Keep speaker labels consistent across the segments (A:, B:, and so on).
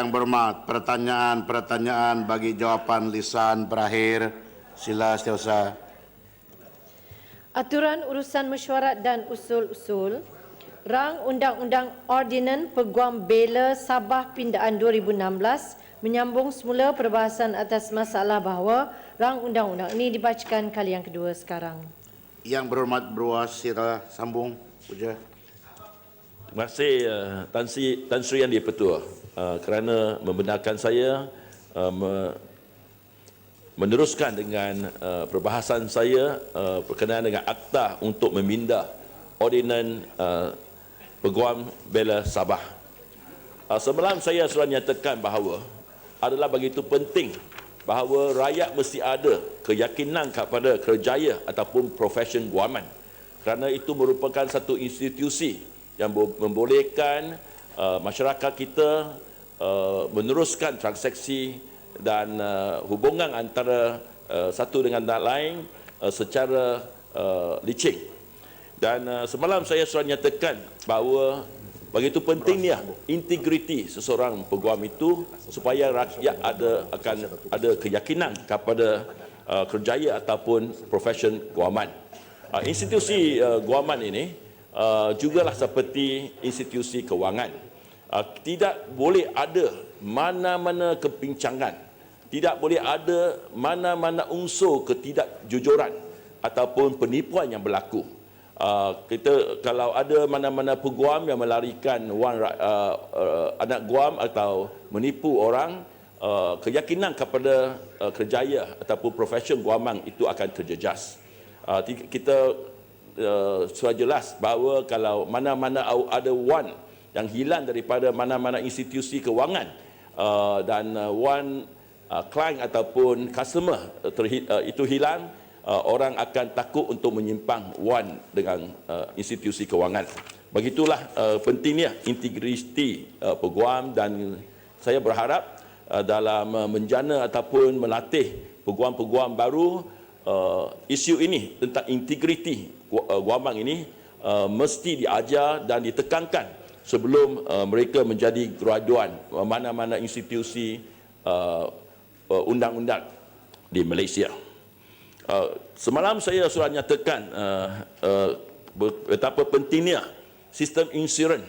A: Yang berhormat, pertanyaan-pertanyaan bagi jawapan lisan berakhir. Sila setiausaha.
B: Aturan Urusan Mesyuarat dan Usul-Usul Rang Undang-Undang Ordinan Peguam Bela Sabah Pindaan 2016 menyambung semula perbahasan atas masalah bahawa rang undang-undang ini dibacakan kali yang kedua sekarang.
A: Yang berhormat beruas sila sambung. Puja.
C: Terima kasih uh, Tan Sri, Tan Sri Yang Di-Pertua uh, kerana membenarkan saya uh, me, meneruskan dengan uh, perbahasan saya berkenaan dengan akta untuk memindah ordinan Peguam Bela Sabah. Semalam saya sudah nyatakan bahawa adalah begitu penting bahawa rakyat mesti ada keyakinan kepada kerjaya ataupun profesion guaman kerana itu merupakan satu institusi yang bo- membolehkan uh, masyarakat kita uh, meneruskan transaksi dan uh, hubungan antara satu dengan lain secara licin. Dan semalam saya sudah nyatakan bahawa begitu pentingnya integriti seseorang peguam itu supaya rakyat ada akan ada keyakinan kepada uh, kerjaya ataupun profesion guaman. Uh, institusi uh, guaman ini uh, jugalah seperti institusi kewangan. Uh, tidak boleh ada mana-mana kepincangan, tidak boleh ada mana-mana unsur ketidakjujuran ataupun penipuan yang berlaku. Uh, kita kalau ada mana-mana peguam yang melarikan wang uh, uh, anak guam atau menipu orang, uh, keyakinan kepada uh, kerjaya ataupun profesion guamang itu akan terjejas. Uh, kita uh, sudah jelas bahawa kalau mana-mana ada wan yang hilang daripada mana-mana institusi kewangan uh, dan uh, wan uh, client ataupun customer uh, terhi- uh, itu hilang, uh, orang akan takut untuk menyimpang wan dengan uh, institusi kewangan. Begitulah uh, pentingnya integriti uh, peguam dan saya berharap uh, dalam uh, menjana ataupun melatih peguam-peguam baru uh, isu ini tentang integriti uh, guamang ini uh, mesti diajar dan ditekankan sebelum uh, mereka menjadi graduan uh, mana-mana institusi uh, uh, undang-undang di Malaysia. Uh, semalam saya sudah nyatakan uh, uh, betapa pentingnya sistem insurans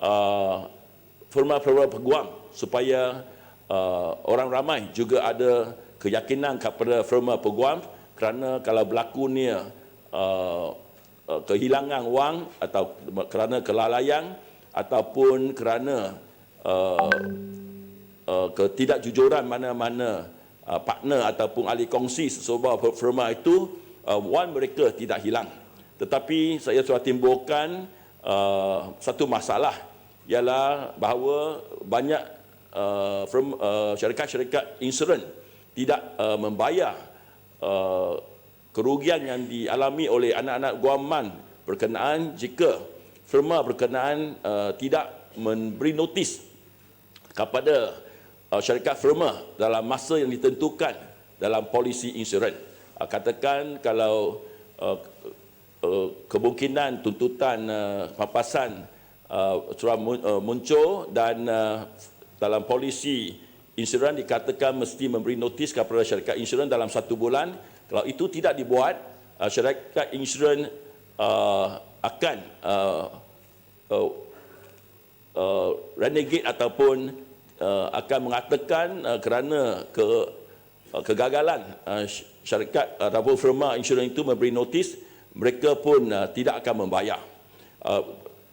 C: uh, firma-firma peguam supaya uh, orang ramai juga ada keyakinan kepada firma peguam kerana kalau berlakunya uh, uh, kehilangan wang atau kerana kelalaian ataupun kerana uh, uh, ketidakjujuran mana-mana uh, partner ataupun ahli kongsi sesebuah firma itu uh, wan mereka tidak hilang. Tetapi saya sudah timbulkan uh, satu masalah ialah bahawa banyak uh, firm, uh, syarikat-syarikat insurans tidak uh, membayar uh, kerugian yang dialami oleh anak-anak guaman berkenaan jika firma berkenaan uh, tidak memberi notis kepada uh, syarikat firma dalam masa yang ditentukan dalam polisi insurans. Uh, katakan kalau uh, uh, kemungkinan tuntutan uh, papasan uh, uh, muncul dan uh, dalam polisi insurans dikatakan mesti memberi notis kepada syarikat insurans dalam satu bulan. Kalau itu tidak dibuat, uh, syarikat insurans uh, akan uh, uh, uh, renegade ataupun uh, akan mengatakan uh, kerana ke uh, kegagalan uh, sy- syarikat ataupun firma insurans itu memberi notis mereka pun uh, tidak akan membayar. Uh,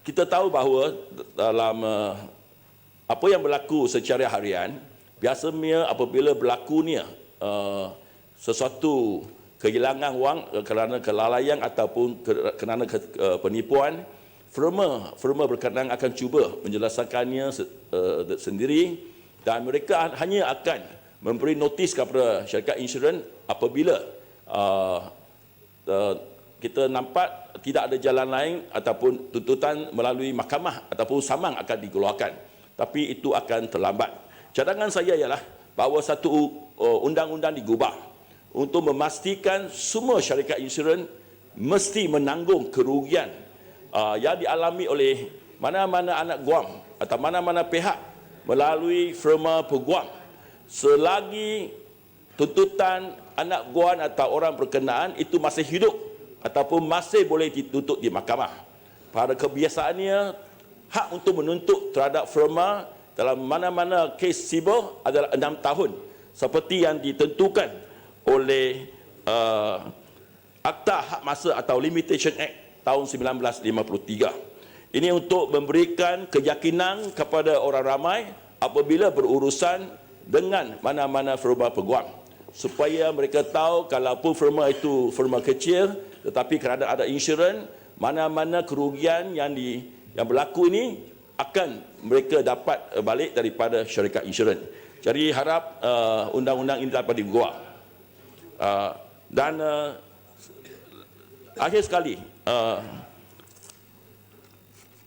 C: kita tahu bahawa dalam uh, apa yang berlaku secara harian biasanya apabila berlakunya uh, sesuatu kehilangan wang kerana kelalaian ataupun ke- kerana ke- uh, penipuan firma firma berkenaan akan cuba menjelaskannya uh, sendiri dan mereka hanya akan memberi notis kepada syarikat insurans apabila uh, uh, kita nampak tidak ada jalan lain ataupun tuntutan melalui mahkamah ataupun samang akan dikeluarkan. Tapi itu akan terlambat. Cadangan saya ialah bahawa satu uh, undang-undang digubah untuk memastikan semua syarikat insurans mesti menanggung kerugian uh, yang dialami oleh mana-mana anak guam atau mana-mana pihak melalui firma peguam selagi tuntutan anak guan atau orang berkenaan itu masih hidup ataupun masih boleh dituntut di mahkamah. Pada kebiasaannya, hak untuk menuntut terhadap firma dalam mana-mana kes siber adalah enam tahun seperti yang ditentukan oleh uh, Akta Hak Masa atau Limitation Act tahun 1953. Ini untuk memberikan keyakinan kepada orang ramai apabila berurusan dengan mana-mana firma peguam supaya mereka tahu kalaupun firma itu firma kecil tetapi kerana ada insurans mana-mana kerugian yang di yang berlaku ini akan mereka dapat eh, balik daripada syarikat insurans. Jadi harap uh, undang-undang ini dapat dibuat. Uh, dan uh, akhir sekali uh,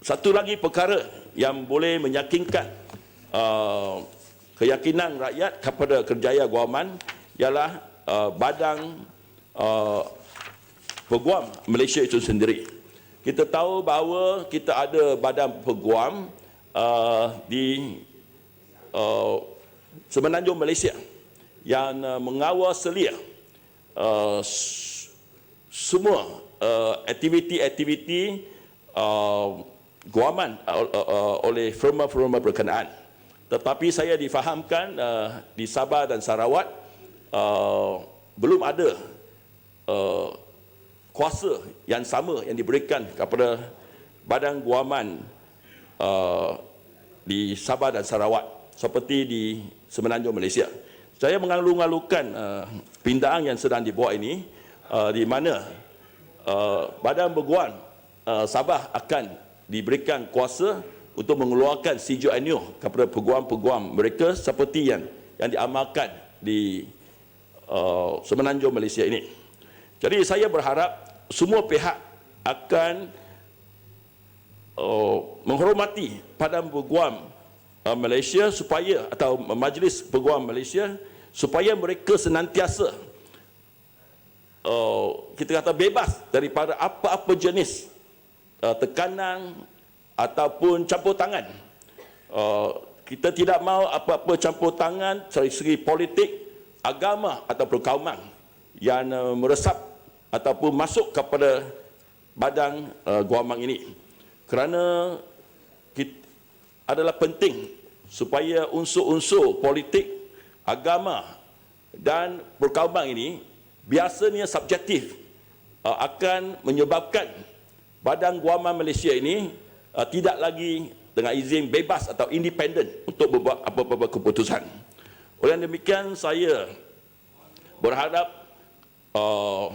C: satu lagi perkara yang boleh meyakinkan uh, keyakinan rakyat kepada kerjaya guaman ialah uh, badang uh, peguam Malaysia itu sendiri. Kita tahu bahawa kita ada badan peguam uh, di uh, Semenanjung Malaysia yang uh, mengawal selia uh, semua uh, aktiviti-aktiviti uh, guaman uh, uh, uh, oleh firma-firma berkenaan. Tetapi saya difahamkan uh, di Sabah dan Sarawak uh, belum ada uh, kuasa yang sama yang diberikan kepada badan guaman uh, di Sabah dan Sarawak seperti di Semenanjung Malaysia. Saya mengalu-alukan uh, pindaan yang sedang dibuat ini uh, di mana uh, badan berguam uh, Sabah akan diberikan kuasa untuk mengeluarkan CJNU kepada peguam-peguam mereka seperti yang yang diamalkan di uh, Semenanjung Malaysia ini. Jadi saya berharap semua pihak akan uh, menghormati Padang Peguam Malaysia supaya atau Majlis Peguam Malaysia supaya mereka senantiasa uh, kita kata bebas daripada apa-apa jenis uh, tekanan ataupun campur tangan. Uh, kita tidak mahu apa-apa campur tangan dari segi politik, agama atau perkauman yang uh, meresap ataupun masuk kepada badan uh, guamang ini. Kerana kita, adalah penting supaya unsur-unsur politik, agama dan perkauman ini biasanya subjektif uh, akan menyebabkan badan guaman Malaysia ini uh, tidak lagi dengan izin bebas atau independen untuk membuat apa-apa keputusan. Oleh demikian saya berharap uh,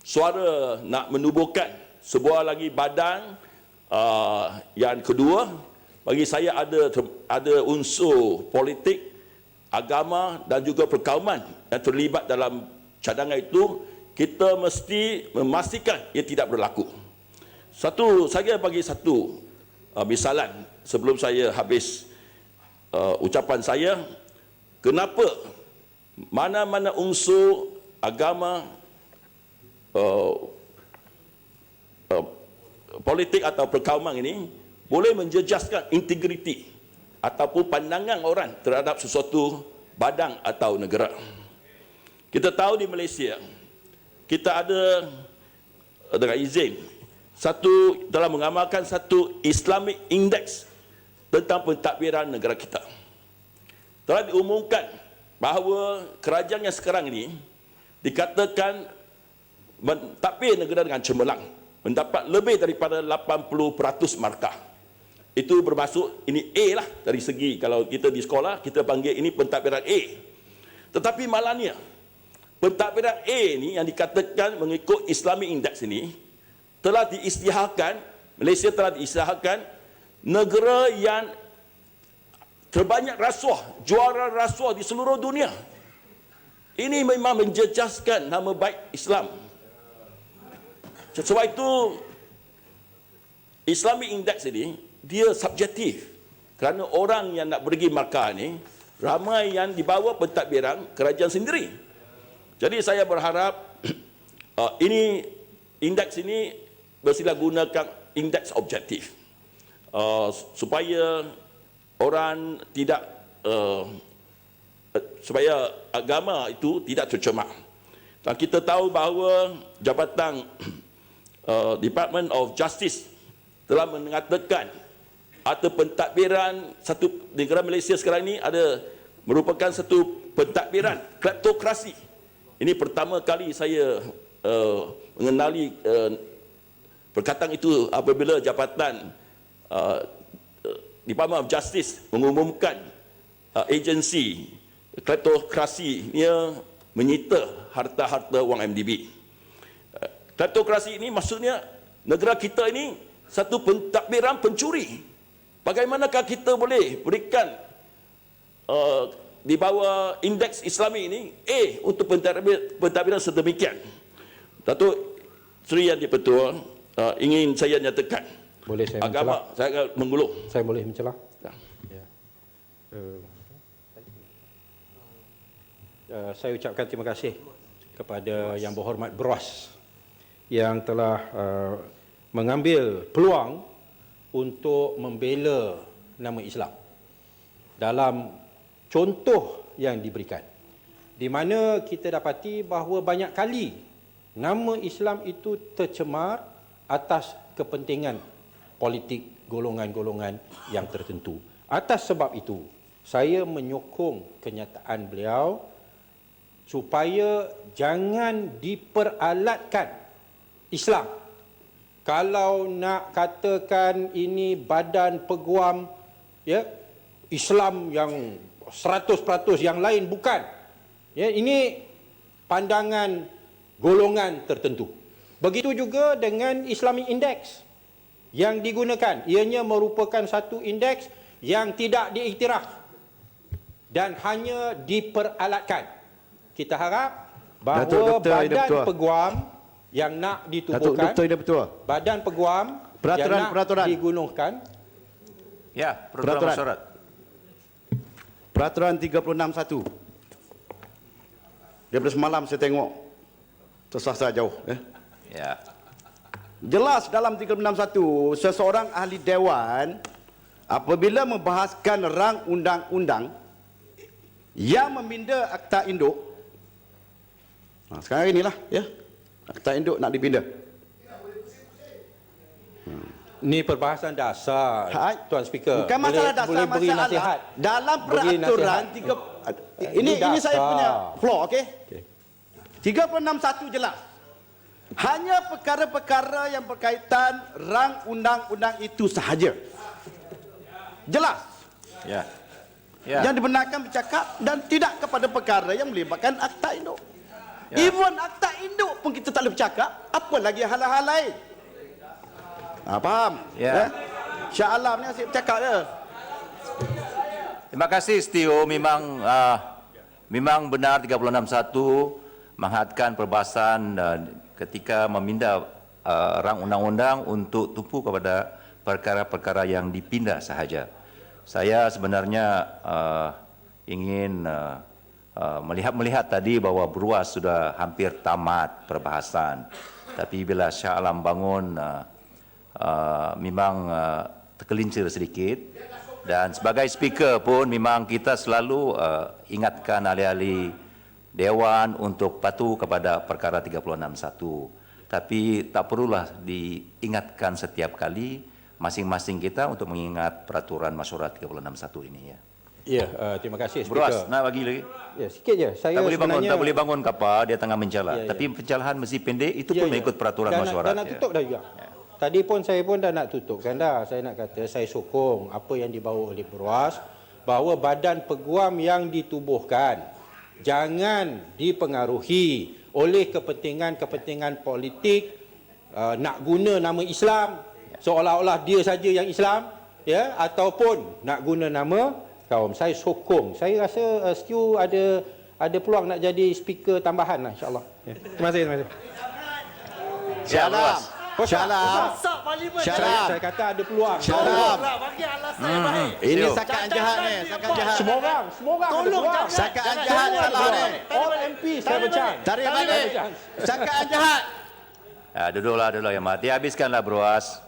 C: suara nak menubuhkan sebuah lagi badan uh, yang kedua bagi saya ada ada unsur politik, agama dan juga perkauman yang terlibat dalam cadangan itu kita mesti memastikan ia tidak berlaku. Satu saya bagi satu uh, misalan sebelum saya habis uh, ucapan saya kenapa mana-mana unsur agama uh, uh, politik atau perkauman ini boleh menjejaskan integriti ataupun pandangan orang terhadap sesuatu badan atau negara. Kita tahu di Malaysia kita ada dengan izin satu dalam mengamalkan satu Islamic Index tentang pentadbiran negara kita. Telah diumumkan bahawa kerajaan yang sekarang ini dikatakan mentadbir negara dengan cemerlang mendapat lebih daripada 80% markah. Itu bermaksud ini A lah dari segi kalau kita di sekolah kita panggil ini pentadbiran A. Tetapi malangnya pentadbiran A ni yang dikatakan mengikut Islamic Index ini telah diisytiharkan Malaysia telah diisytiharkan negara yang terbanyak rasuah, juara rasuah di seluruh dunia. Ini memang menjejaskan nama baik Islam. Sebab itu Islamic Index ini dia subjektif. Kerana orang yang nak pergi markah ni ramai yang dibawa pentadbiran kerajaan sendiri. Jadi saya berharap uh, ini indeks ini bersila gunakan indeks objektif uh, supaya orang tidak uh, supaya agama itu tidak tercemar. Dan kita tahu bahawa Jabatan uh, Department of Justice telah mengatakan atau pentadbiran satu negara Malaysia sekarang ini ada merupakan satu pentadbiran kleptokrasi. Ini pertama kali saya uh, mengenali uh, perkataan itu apabila Jabatan uh, Department of Justice mengumumkan uh, agensi kleptokrasi ia menyita harta-harta wang MDB. Kleptokrasi ini maksudnya negara kita ini satu pentadbiran pencuri. Bagaimanakah kita boleh berikan uh, di bawah indeks Islami ini A untuk pentadbiran, pentadbiran sedemikian. Datuk Seri Yang Dipertua uh, ingin saya nyatakan
D: Boleh saya
C: agama saya akan mengguluh.
D: Saya boleh mencelah?
C: Ya.
D: Ya. Uh, uh, saya ucapkan terima kasih kepada Yang Berhormat Bros yang telah uh, mengambil peluang untuk membela nama Islam dalam contoh yang diberikan di mana kita dapati bahawa banyak kali nama Islam itu tercemar atas kepentingan politik golongan-golongan yang tertentu. Atas sebab itu, saya menyokong kenyataan beliau supaya jangan diperalatkan Islam. Kalau nak katakan ini badan peguam ya Islam yang 100% yang lain bukan. Ya, ini pandangan golongan tertentu. Begitu juga dengan Islamic Index yang digunakan. Ianya merupakan satu indeks yang tidak diiktiraf dan hanya diperalatkan. Kita harap bahawa
E: Datuk Doktor
D: badan peguam yang nak
E: Datuk
D: ditubuhkan
E: Doktor Ida Betul.
D: badan peguam
E: Peraturan-
D: yang nak
E: peraturan.
D: digunakan
F: Ya, peraturan
E: Peraturan.
F: mesyuarat.
E: Peraturan 361. Daripada semalam saya tengok tersasar jauh. Eh.
F: Ya.
E: Jelas dalam 361, seseorang ahli dewan apabila membahaskan rang undang-undang yang meminda akta induk, nah, sekarang inilah ya, akta induk nak dipindah.
D: Ni perbahasan dasar,
E: Hai.
D: Tuan Speaker.
E: Bukan masalah
D: boleh,
E: dasar,
D: boleh beri
E: masalah
D: nasihat.
E: dalam peraturan
D: nasihat.
E: tiga ini
D: Ini
E: ini saya punya floor okey.
D: Okey.
E: 361 jelas. Hanya perkara-perkara yang berkaitan rang undang-undang itu sahaja. Jelas.
F: Ya. Ya.
E: Yang dibenarkan bercakap dan tidak kepada perkara yang melibatkan akta induk.
F: Ya.
E: Even akta induk pun kita tak boleh bercakap, apa lagi hal-hal lain. Ha, faham?
F: Ya.
E: Eh? Syah Alam ni asyik bercakap je.
F: Terima kasih Stio memang uh, memang benar 361 menghadkan perbahasan uh, ketika meminda uh, rang undang-undang untuk tumpu kepada perkara-perkara yang dipindah sahaja. Saya sebenarnya uh, ingin uh, melihat-melihat tadi bahawa beruas sudah hampir tamat perbahasan. Tapi bila Shah Alam bangun uh, uh, memang uh, tergelincir sedikit dan sebagai speaker pun memang kita selalu uh, ingatkan ahli-ahli dewan untuk patuh kepada perkara 361 tapi tak perlulah diingatkan setiap kali masing-masing kita untuk mengingat peraturan masyarakat 361 ini ya.
D: Ya, uh, terima kasih
F: Beruas
D: Speaker.
F: nak bagi lagi.
D: Ya, sikit je. Saya
F: Tak boleh bangun, tak boleh bangun kapal dia tengah mencala.
D: Ya, ya.
F: Tapi pencalahan mesti pendek itu
D: Ya,
F: pun
D: ya.
F: mengikut peraturan
D: dah
F: masyarakat.
D: Nak, dah nak
F: ya.
D: tutup dah juga. Tadi pun saya pun dah nak tutupkan dah. Saya nak kata saya sokong apa yang dibawa oleh Beruas bahawa badan peguam yang ditubuhkan jangan dipengaruhi oleh kepentingan-kepentingan politik uh, nak guna nama Islam seolah-olah dia saja yang Islam ya ataupun nak guna nama kaum saya sokong saya rasa uh, Stu ada ada peluang nak jadi speaker tambahan lah insyaallah ya. terima kasih terima kasih
E: Syah Alam. Syah Alam. Syah
D: saya, kata ada peluang
E: Syah Alam.
F: Hmm,
E: Ini
F: Siap.
E: sakaan jahat ni, sakaan jahat.
D: semua orang semua orang ada peluang
E: Sakaan jahat salah ni.
D: all MP saya bercan
E: Tarik balik. Sakaan jahat.
F: Ya, duduklah, duduklah yang mati. Habiskanlah beruas.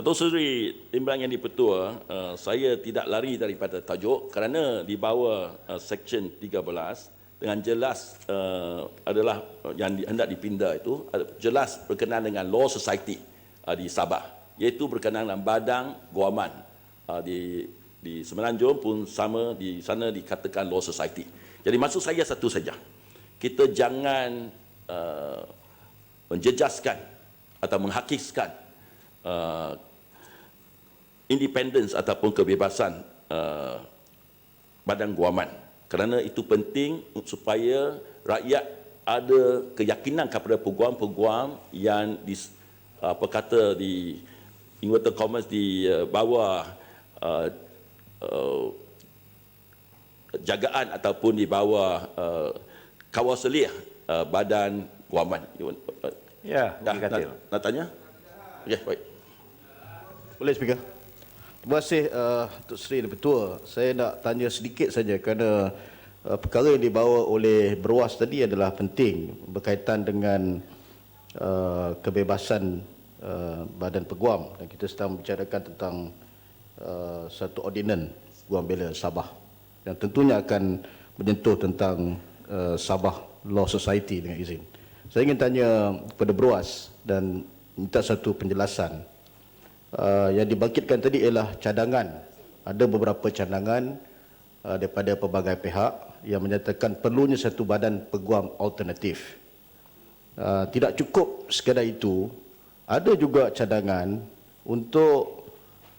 C: Datuk Seri Timbalan Yang Dipertua, uh, saya tidak lari daripada tajuk kerana di bawah uh, Seksyen 13 dengan jelas uh, adalah yang di, hendak dipindah itu jelas berkenaan dengan Law Society uh, di Sabah iaitu berkenaan dengan Badang Guaman uh, di di Semenanjung pun sama di sana dikatakan Law Society. Jadi maksud saya satu saja. Kita jangan uh, menjejaskan atau menghakiskan uh, independence ataupun kebebasan uh, badan guaman kerana itu penting supaya rakyat ada keyakinan kepada peguam-peguam yang di apa kata di inverted commas di uh, bawah uh, uh, jagaan ataupun di bawah uh, kawasaliah uh, badan guaman. Uh,
F: Ya,
C: Dah,
F: Katil.
C: nak, nak tanya? Okey, baik.
G: Boleh Speaker. Terima kasih uh, Tok Seri dan Ketua. Saya nak tanya sedikit saja kerana uh, perkara yang dibawa oleh Berwas tadi adalah penting berkaitan dengan uh, kebebasan uh, badan peguam dan kita sedang membicarakan tentang uh, satu ordinan Guam Bela Sabah yang tentunya akan menyentuh tentang uh, Sabah Law Society dengan izin. Saya ingin tanya kepada Berwas dan minta satu penjelasan uh, yang dibangkitkan tadi ialah cadangan. Ada beberapa cadangan uh, daripada pelbagai pihak yang menyatakan perlunya satu badan peguam alternatif. Uh, tidak cukup sekadar itu, ada juga cadangan untuk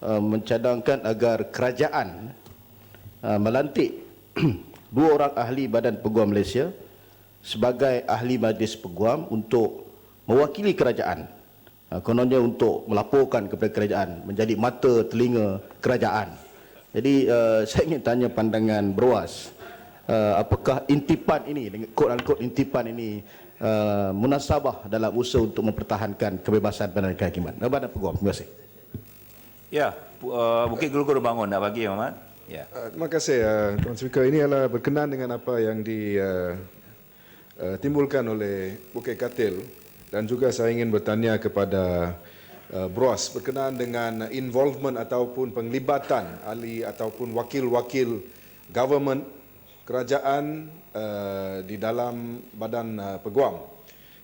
G: uh, mencadangkan agar kerajaan uh, melantik dua orang ahli Badan Peguam Malaysia sebagai ahli majlis peguam untuk mewakili kerajaan. Uh, kononnya untuk melaporkan kepada kerajaan, menjadi mata telinga kerajaan. Jadi uh, saya ingin tanya pandangan Berwas, uh, apakah intipan ini dengan unquote intipan ini uh, munasabah dalam usaha untuk mempertahankan kebebasan badan kehakiman. Uh, Badan Peguam. Terima kasih.
F: Ya, uh, Bukit Gelugor bangun nak bagi Muhammad. Ya.
H: Uh, terima kasih uh, Tuan Speaker. Ini adalah berkenaan dengan apa yang ditimbulkan oleh Bukit Katil dan juga saya ingin bertanya kepada uh, Bros berkenaan dengan involvement ataupun penglibatan ahli ataupun wakil-wakil government kerajaan uh, di dalam badan uh, peguam.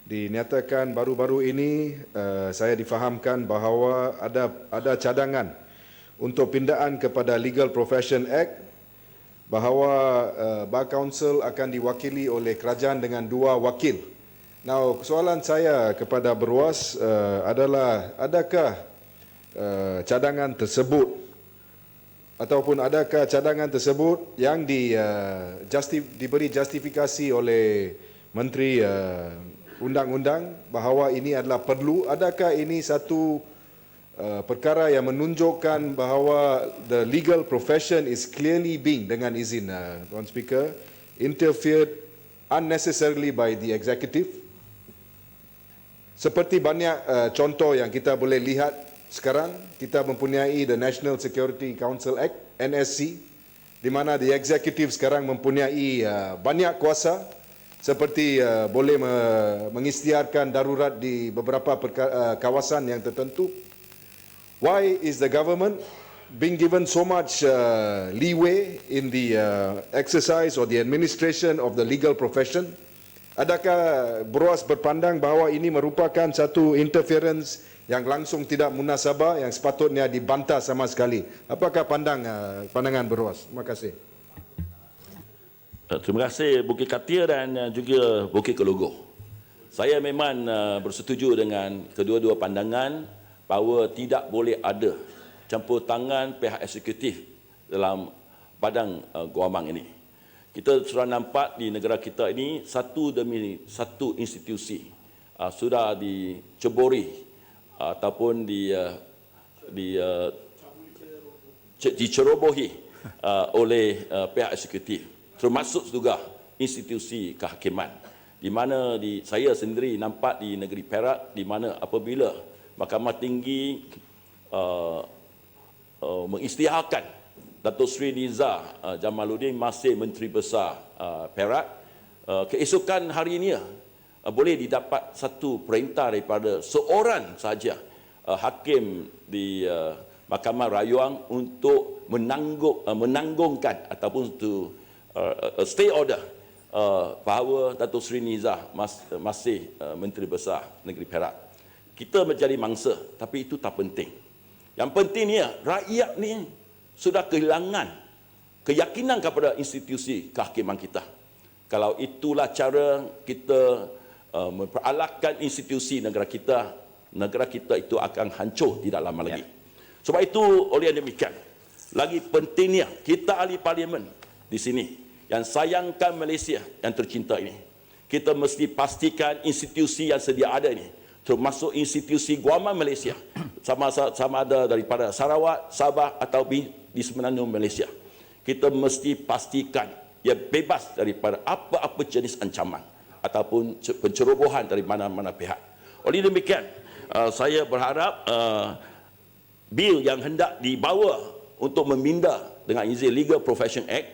H: Dinyatakan baru-baru ini uh, saya difahamkan bahawa ada ada cadangan untuk pindaan kepada Legal Profession Act bahawa uh, Bar Council akan diwakili oleh kerajaan dengan dua wakil. Now, soalan saya kepada Berwas uh, adalah adakah uh, cadangan tersebut ataupun adakah cadangan tersebut yang di uh, justif, diberi justifikasi oleh Menteri uh, Undang-Undang bahawa ini adalah perlu? Adakah ini satu uh, perkara yang menunjukkan bahawa the legal profession is clearly being dengan izin uh, Tuan Speaker interfered unnecessarily by the executive seperti banyak uh, contoh yang kita boleh lihat sekarang kita mempunyai the National Security Council Act NSC di mana the executive sekarang mempunyai uh, banyak kuasa seperti uh, boleh me- mengisytiharkan darurat di beberapa uh, kawasan yang tertentu Why is the government being given so much uh, leeway in the uh, exercise or the administration of the legal profession? Adakah Beruas berpandang bahawa ini merupakan satu interference yang langsung tidak munasabah yang sepatutnya dibantah sama sekali? Apakah pandang uh, pandangan Beruas? Terima kasih.
C: Uh, Terima kasih Bukit Katia dan uh, juga Bukit Kelogor. Saya memang bersetuju dengan kedua-dua pandangan bahawa tidak boleh ada campur tangan pihak eksekutif dalam badan uh, guamang ini. Kita sudah nampak di negara kita ini satu demi satu institusi. Uh, sudah diceburi uh, ataupun di uh, di uh, ce- dicerobohi uh, oleh uh, pihak eksekutif. Termasuk juga institusi kehakiman. Di mana di saya sendiri nampak di negeri Perak di mana apabila Mahkamah Tinggi uh, uh, mengisytiharkan Datuk Seri Niza uh, Jamaluddin masih Menteri Besar uh, Perak uh, keesokan hari ini uh, boleh didapat satu perintah daripada seorang saja uh, hakim di uh, Mahkamah Rayuang untuk menanggung uh, menanggungkan ataupun to uh, uh, stay order uh, bahawa Datuk Seri Nizah mas, uh, masih uh, Menteri Besar Negeri Perak. Kita menjadi mangsa tapi itu tak penting. Yang pentingnya rakyat ni sudah kehilangan keyakinan kepada institusi kehakiman kita. Kalau itulah cara kita uh, memperalahkan institusi negara kita, negara kita itu akan hancur tidak lama lagi. Sebab itu oleh demikian, lagi pentingnya kita ahli parlimen di sini yang sayangkan Malaysia yang tercinta ini. Kita mesti pastikan institusi yang sedia ada ini termasuk institusi Guaman Malaysia sama sama ada daripada Sarawak, Sabah atau di semenanjung Malaysia. Kita mesti pastikan ia bebas daripada apa-apa jenis ancaman ataupun ce- pencerobohan dari mana-mana pihak. Oleh demikian, uh, saya berharap uh, bil yang hendak dibawa untuk meminda dengan izin Legal Profession Act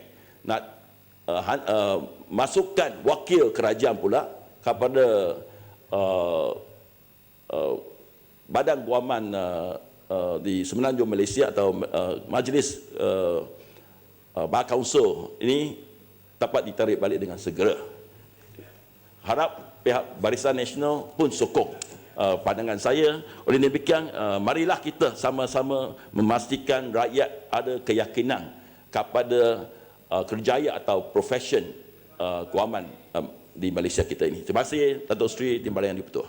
C: nak uh, uh, masukkan wakil kerajaan pula kepada uh, uh, badan guaman uh, uh, di Semenanjung Malaysia atau uh, majlis uh, uh, Bar Council ini dapat ditarik balik dengan segera. Harap pihak Barisan Nasional pun sokong uh, pandangan saya. Oleh demikian, uh, marilah kita sama-sama memastikan rakyat ada keyakinan kepada uh, kerjaya atau profession uh, guaman uh, di Malaysia kita ini. Terima kasih Datuk Seri Timbalan Yang Dipertua.